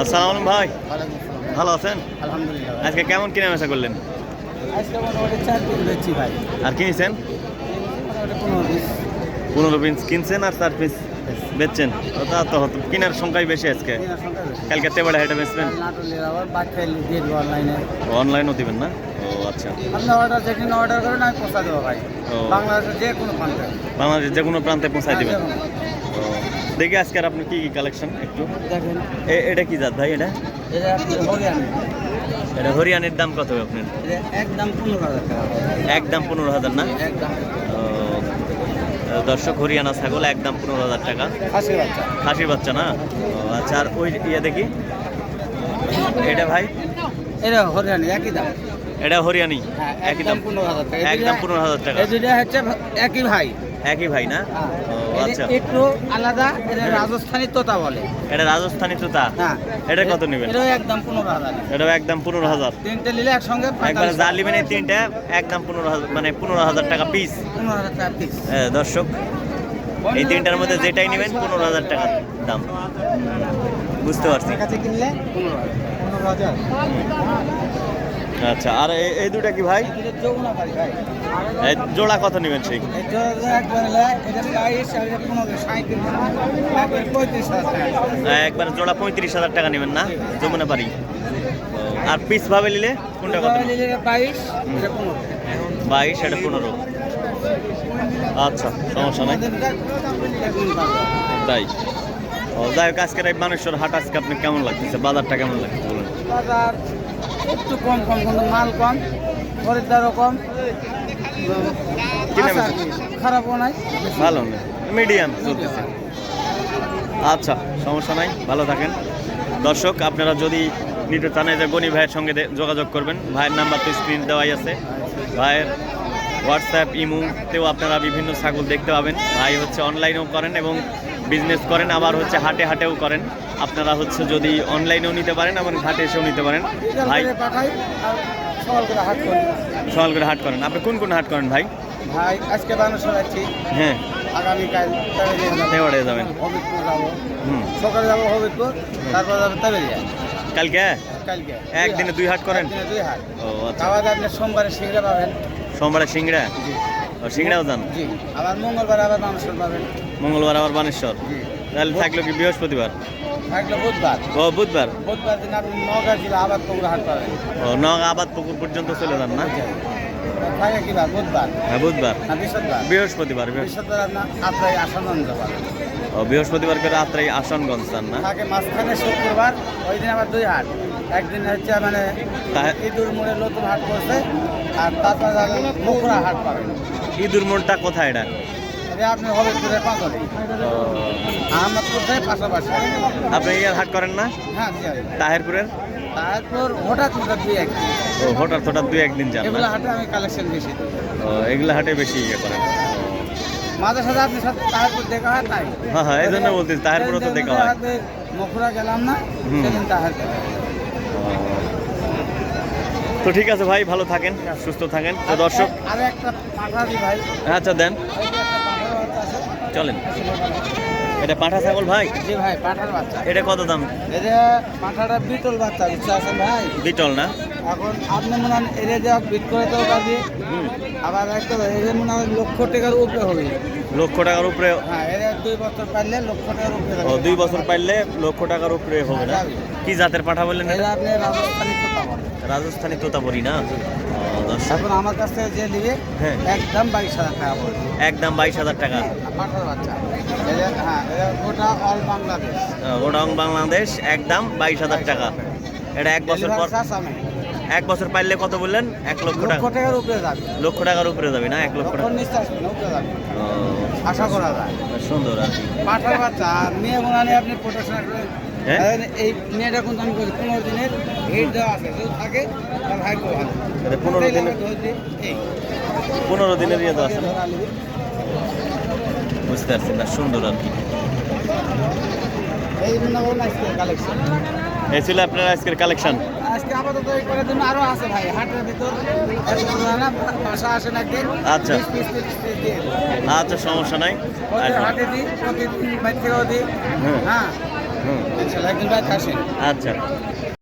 আসসালামু ভাই। ভালো আছেন? আলহামদুলিল্লাহ। আজকে কেমন কিনে বেচা করলেন? আর কিনেছেন? পনেরো পিস। কিনছেন আর চার পিস বেচছেন? তা তো হতো কেনার সংখ্যাই বেশি আজকে। কালকে তেবাড়ে হেঁটে বেচবেন? অনলাইনও দিবেন না? আচ্ছা। আপনি অর্ডার যেখানে অর্ডার করেন আমি পৌঁছা দেবো ভাই। ও। বাংলাদেশের যে কোনো প্রান্তে। বাংলাদেশের যে কোনো প্রান্তে পৌঁছায় দিবেন। হ্যাঁ, ও। দেখি আজকে আর আপনি কি কি কালেকশন একটু। দেখেন। এটা কি জাত ভাই এটা? এটা হরিয়ানের দাম কত হবে আপনার? একদম পনেরো হাজার একদম পনেরো হাজার না? দর্শক হরিয়ানা ছাগল একদম পনেরো হাজার টাকা। খাসি বাচ্চা। খাসির বাচ্চা না? আচ্ছা আর ওই ইয়ে দেখি। এটা ভাই? এটা হরিয়ানা একই দাম। এটা হরিয়ানি হ্যাঁ একদম দাম। পনেরো হাজার টাকা। একদম পনেরো হাজার টাকা। দুইটা হচ্ছে একই ভাই। একই ভাই না? হ্যাঁ। আচ্ছা। একটু আলাদা এটা রাজস্থানি তোতা বলে। এটা রাজস্থানি তোতা? হ্যাঁ। এটা কত নেবেন? এটাও একদম পনেরো হাজার। এটাও একদম পনেরো হাজার। তিনটে নিলে একসঙ্গে একবার যা নেবেন এই তিনটা একদম পনেরো হাজার মানে পনেরো হাজার টাকা পিস পনেরো হাজার টাকা পিস দর্শক এই তিনটার মধ্যে যেটাই নেবেন পনেরো হাজার টাকা দাম। বুঝতে পারছি। কিনলে পনেরো হাজার। আচ্ছা আর এই- দুটা কি ভাই? জোড়া কত নেবেন সেই? একবার জোড়া পঁয়ত্রিশ হাজার টাকা নেবেন না? যমুনা বাড়ি। আর পিস ভাবে নিলে কোনটা কত? বাইশ বাইশ এটা পনেরো। আচ্ছা সমস্যা নাই। তাই। ও, যাই হোক, আজকের এই মানুষের হাট আজকে আপনি কেমন লাগতেছে? বাজারটা কেমন লাগছে বলুন? বাজার একটু কম কম কিন্তু মাল কম খরিদ্দারও কম। খারাপও নাই। ভালো না মিডিয়াম চলতেছে। আচ্ছা সমস্যা নাই ভালো থাকেন। দর্শক আপনারা যদি নিতে চান এই যে গনি ভাইয়ের সঙ্গে যোগাযোগ করবেন। ভাইয়ের নাম্বার তো স্ক্রিন দেওয়াই আছে। ভাইয়ের হোয়াটসঅ্যাপ ইমুতেও আপনারা বিভিন্ন ছাগল দেখতে পাবেন। ভাই হচ্ছে অনলাইনেও করেন এবং বিজনেস করেন আবার হচ্ছে হাটে হাটেও করেন। আপনারা হচ্ছে যদি অনলাইনেও নিতে পারেন এবং হাটে এসেও নিতে পারেন। ভাই সকাল করে হাট করি। সকাল করে হাট করেন। আপনি কোন কোন হাট করেন ভাই? ভাই আজকে হ্যাঁ। আগামীকাল যাবেন। হবিবপুর যাব। হুম। সকালে যাব হবিবপুর তারপর যাব কালকে? কালকে। একদিনে দুই হাট করেন? দুই হাট। ও আচ্ছা। আপনি সোমবারে সিংড়া পাবেন। সোমবারে সিংড়া? ও সিংড়াও যান? জি। আবার মঙ্গলবার আবার মাংসর পাবেন। মঙ্গলবার আবার বানেশ্বর। তাহলে থাকল কি বৃহস্পতিবার? থাকল বুধবার। ও বুধবার? বুধবার দিন আপনি নগা জেলা আবার পুকুর হাট পাবেন ও নগ আবাদ পুকুর পর্যন্ত চলে যান না? থাকে কি বার বুধবার? হ্যাঁ বুধবার। না বৃহস্পতিবার। বৃহস্পতিবার আত্রাই ও বৃহস্পতিবার করে রাত্রে আসনগঞ্জ যান না? থাকে মাঝখানে শুক্রবার ওই দিন আবার দুই হাট। একদিন হচ্ছে মানে ইঁদুর মোড়ে নতুন হাট করছে আর তারপরে মুখরা হাট পাবেন ইঁদুর মোড়টা কোথায় এটা? আপনি আহমদপুর থেকে পাশাপাশি। আপনি ইয়ার হাট করেন না? হ্যাঁ তাহেরপুরের? তারপর হঠাৎ হঠাৎ দুই একদিন ও হঠাৎ হঠাৎ দুই একদিন যান এগুলো হাটে আমি কালেকশন বেশি দিই। ও এগুলো হাটে বেশি ইয়ে করেন। মাঝে সাথে আপনার সাথে তাহারপুর দেখা হয় তাই? হ্যাঁ হ্যাঁ এই জন্য বলতেছি তাহেরপুরও তো দেখা হয়। মকুরা গেলাম না সেদিন তাহারপুর। তো ঠিক আছে ভাই ভালো থাকেন সুস্থ থাকেন। তো দর্শক আর একটা পাঠা ভাই। আচ্ছা দেন। চলেন। এটা পাঁঠা ছাগল ভাই? জি ভাই পাঠার বাচ্চা। এটা কত দাম? যে পাঠাটা বিটল বাচ্চা বুঝতে ভাই? বিটল না? এখন আপনি মনে হয় এরে যা বিট করে দেওয়া পারবে আবার একটা এরে মনে হয় লক্ষ টাকার উপরে হবে। লক্ষ টাকার উপরে হ্যাঁ এরে দুই বছর পারলে লক্ষ টাকার উপরে ও দুই বছর পাইলে লক্ষ টাকার উপরে হবে না? কি জাতের পাঠা বললেন এটা? আপনি রাজস্থানি বলেন রাজস্থানি তোতাপুরি না? দর্শক। এখন আমার কাছ থেকে যে নিবে হ্যাঁ। একদম বাইশ হাজার টাকা পড়বে একদম বাইশ হাজার টাকা। পাঠার বাচ্চা হ্যাঁ এরা অল বাংলাদেশ বাংলাদেশ একদম বাইশ হাজার টাকা। এটা এক বছর পর এক বছর পাইলে কত বললেন? এক লক্ষ টাকা। টাকার উপরে যাবে। লক্ষ টাকার উপরে যাবে না? এক লক্ষ টাকা। আশা করা যায়। সুন্দর আর কি। পাঠার বাচ্চা মেয়ে আপনি প্রোটেকশন হ্যাঁ? এই মেয়েটা কিন্তু আমি বলছি পনেরো দিনের হিট দেওয়া আছে যদি থাকে তার ভাগ্য ভালো। পনেরো দিনের এই। পনেরো ইয়ে আছে না? বুঝতে পারছি না সুন্দর আর কি। এই এই ছিল আপনার আজকের কালেকশন আজকে আপাতত এই করার জন্য আরও আছে ভাই হাটের ভিতর। এত না বাসা আসেন একদিন আচ্ছা। আচ্ছা সমস্যা নাই। হাটে দিই প্রতিদিন বাইর থেকেও দিই। হুম। হ্যাঁ। আচ্ছা।